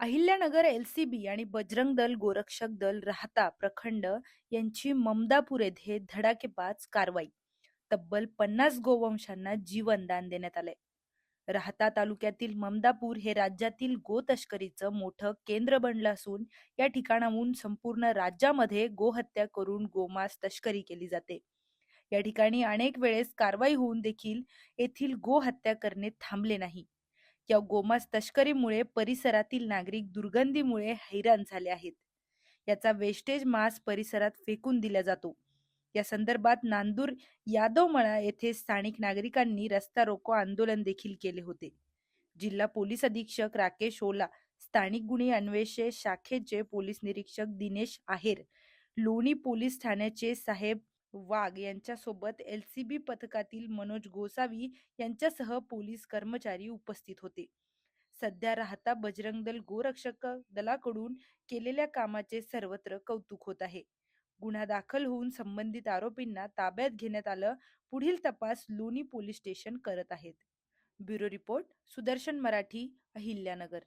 Ahilyanagar LCB आणि बजरंग दल गोरक्षक दल राहता प्रखंड यांची ममदापूर येथे धडाकेबाज कारवाई. तब्बल पन्नास गोवंशांना जीवनदान देण्यात आले राहता तालुक्यातील ममदापूर हे राज्यातील गो तस्करीचं मोठं केंद्र बनलं असून या ठिकाणाहून संपूर्ण राज्यामध्ये गोहत्या करून गोमास तस्करी केली जाते. या ठिकाणी अनेक वेळेस कारवाई होऊन देखील येथील गोहत्या करणे थांबले नाही. या गोमांस तस्करीमुळे परिसरातील नागरिक दुर्गंधीमुळे हैराण झाले आहेत. याचा वेस्टेज मास परिसरात फेकून दिला जातो. या संदर्भात नांदूर यादवमळा येथे स्थानिक नागरिकांनी रस्ता रोको आंदोलन देखील केले होते. जिल्हा पोलीस अधीक्षक राकेश ओला स्थानिक गुन्हे अन्वेषण शाखेचे पोलीस निरीक्षक दिनेश आहेर लोणी पोलीस ठाण्याचे साहेब वाघ यांच्यासोबत एलसीबी पथकातील मनोज गोसावी यांच्यासह पोलीस कर्मचारी उपस्थित होते. सध्या राहता बजरंग दल गोरक्षक दलाकडून केलेल्या कामाचे सर्वत्र कौतुक होत आहे. गुन्हा दाखल होऊन संबंधित आरोपींना ताब्यात घेण्यात आलं पुढील तपास लोणी पोलीस स्टेशन करत आहेत. Bureau report Sudarshan Marathi Ahilyanagar.